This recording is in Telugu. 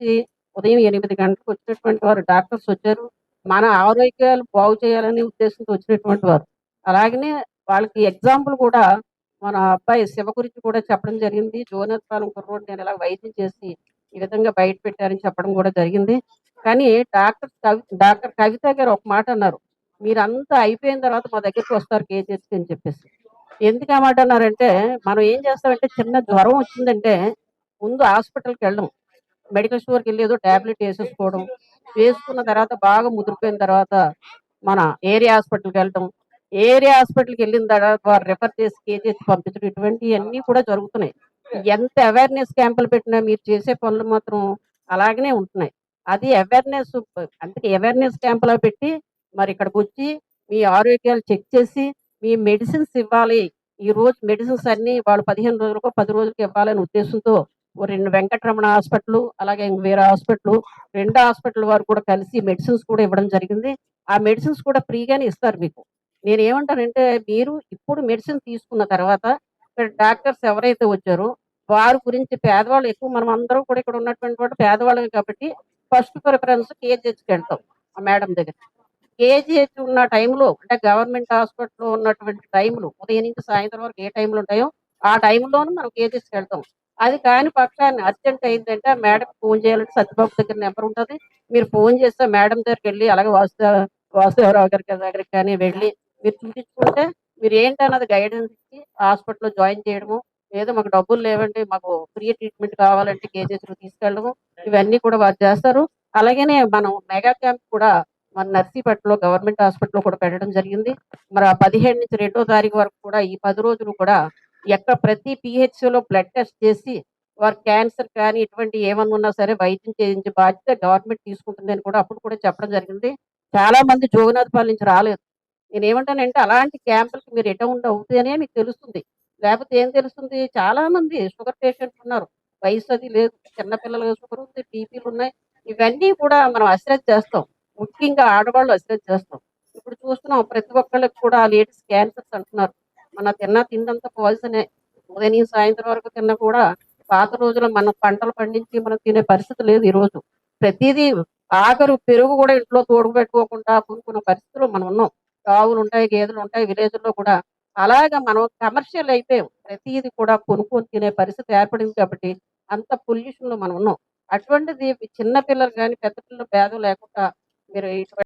నుంచి ఉదయం ఎనిమిది గంటలకు వచ్చినటువంటి వారు డాక్టర్స్ వచ్చారు. మన ఆరోగ్యాలు బాగు చేయాలనే ఉద్దేశంతో వచ్చినటువంటి వారు. అలాగనే వాళ్ళకి ఎగ్జాంపుల్ కూడా మన అబ్బాయి శివ గురించి కూడా చెప్పడం జరిగింది. జోనత్పాలెం కుర్రోడ్ నేను ఇలా వైద్యం చేసి ఈ విధంగా బయట పెట్టారని చెప్పడం కూడా జరిగింది. కానీ డాక్టర్ కవి డాక్టర్ కవిత గారు ఒక మాట అన్నారు. మీరంతా అయిపోయిన తర్వాత మా దగ్గరికి వస్తారు కేజీహెచ్కి అని చెప్పేసి. ఎందుకు ఆ మాట అన్నారంటే మనం ఏం చేస్తామంటే చిన్న జ్వరం వచ్చిందంటే ముందు హాస్పిటల్కి వెళ్ళడం. మెడికల్ స్టోర్కి వెళ్ళి ఏదో ట్యాబ్లెట్ వేసేసుకోవడం వేసుకున్న తర్వాత బాగా ముదిరిపోయిన తర్వాత మన ఏరియా హాస్పిటల్కి వెళ్ళటం ఏరియా హాస్పిటల్కి వెళ్ళిన తర్వాత వారు రెఫర్ చేసి కేజీహెచ్ పంపించడం ఇటువంటివన్నీ కూడా జరుగుతున్నాయి. ఎంత అవేర్నెస్ క్యాంపులు పెట్టినా మీరు చేసే పనులు మాత్రం అలాగనే ఉంటున్నాయి. అది అవేర్నెస్ అందుకే అవేర్నెస్ క్యాంపులో పెట్టి మరి ఇక్కడికి వచ్చి మీ ఆరోగ్యాలు చెక్ చేసి మీ మెడిసిన్స్ ఇవ్వాలి. ఈ రోజు మెడిసిన్స్ అన్ని వాళ్ళు పదిహేను రోజులకు పది రోజులకు ఇవ్వాలనే ఉద్దేశంతో రెండు వెంకటరమణ హాస్పిటల్ అలాగే వేరే హాస్పిటల్ రెండు హాస్పిటల్ వారు కూడా కలిసి మెడిసిన్స్ కూడా ఇవ్వడం జరిగింది. ఆ మెడిసిన్స్ కూడా ఫ్రీగానే ఇస్తారు మీకు. నేను ఏమంటానంటే మీరు ఇప్పుడు మెడిసిన్ తీసుకున్న తర్వాత ఇక్కడ డాక్టర్స్ ఎవరైతే వచ్చారో వారి గురించి పేదవాళ్ళు ఎక్కువ మనం అందరం కూడా ఇక్కడ ఉన్నటువంటి వాడు పేదవాళ్ళమే కాబట్టి ఫస్ట్ ప్రిఫరెన్స్ కేజీహెచ్కి వెళ్తాం ఆ మేడం దగ్గర. కేజీహెచ్ ఉన్న టైంలో అంటే గవర్నమెంట్ హాస్పిటల్లో ఉన్నటువంటి టైంలో ఉదయం నుంచి సాయంత్రం వరకు ఏ టైంలు ఉంటాయో ఆ టైంలోనూ మనం కేజీహెచ్కి వెళ్తాం. అది కాని పక్షాన్ని అర్జెంట్ అయిందంటే ఆ మేడం ఫోన్ చేయాలంటే సత్యబాబు దగ్గర నెంబర్ ఉంటుంది. మీరు ఫోన్ చేస్తే మేడం దగ్గరికి వెళ్ళి అలాగే వాసు వాసుదేవరావు గారి దగ్గరికి కానీ వెళ్ళి మీరు చూపించుకుంటే మీరు ఏంటన్నది గైడెన్స్ ఇచ్చి హాస్పిటల్లో జాయిన్ చేయడము ఏదో మాకు డబ్బులు లేవండి మాకు ఫ్రీ ట్రీట్మెంట్ కావాలంటే కేజీహెచ్లో తీసుకెళ్ళడము ఇవన్నీ కూడా వారు చేస్తారు. అలాగనే మనం మెగా క్యాంప్ కూడా మన నర్సీపట్నంలో గవర్నమెంట్ హాస్పిటల్లో కూడా పెట్టడం జరిగింది. మరి ఆ పదిహేడు నుంచి రెండో తారీఖు వరకు కూడా ఈ పది రోజులు కూడా ఎక్కడ ప్రతి పిహెచ్సిలో లో బ్లడ్ టెస్ట్ చేసి వారు క్యాన్సర్ కానీ ఇటువంటి ఏమన్నా ఉన్నా సరే వైద్యం చేయించే బాధ్యత గవర్నమెంట్ తీసుకుంటుందని కూడా అప్పుడు కూడా చెప్పడం జరిగింది. చాలా మంది జోగినాథపాల్ నుంచి రాలేదు. నేను ఏమంటానంటే అలాంటి క్యాంపులకి మీరు అటెండ్ అవుతాయనే మీకు తెలుస్తుంది. లేకపోతే ఏం తెలుస్తుంది? చాలా మంది షుగర్ పేషెంట్స్ ఉన్నారు. వయసు అది లేదు. చిన్నపిల్లలు షుగర్ ఉంది బీపీలు ఉన్నాయి. ఇవన్నీ కూడా మనం అశ్రద్ధ చేస్తాం. ముఖ్యంగా ఆడవాళ్ళు అశ్రద్ధ చేస్తాం. ఇప్పుడు చూస్తున్నాం ప్రతి ఒక్కళ్ళకి కూడా లేడీస్ క్యాన్సర్స్ అంటున్నారు. మన తిన్న తిండంతా పాయిజనే. ఉదయం సాయంత్రం వరకు తిన్న కూడా పాత రోజుల్లో మనం పంటలు పండించి మనం తినే పరిస్థితి లేదు ఈ రోజు. ప్రతిదీ ఆఖరు పెరుగు కూడా ఇంట్లో తోడు పెట్టుకోకుండా కొనుక్కున్న పరిస్థితులు మనం ఉన్నాం. ఆవులు ఉంటాయి గేదెలు ఉంటాయి విలేజ్లో కూడా అలాగా మనం కమర్షియల్ అయిపోయాం. ప్రతిదీ కూడా కొనుక్కొని తినే పరిస్థితి ఏర్పడింది కాబట్టి అంత పొల్యూషన్లో మనం ఉన్నాం. అటువంటిది చిన్న పిల్లలు కానీ పెద్ద పిల్లలు భేదం లేకుండా మీరు ఇటువంటి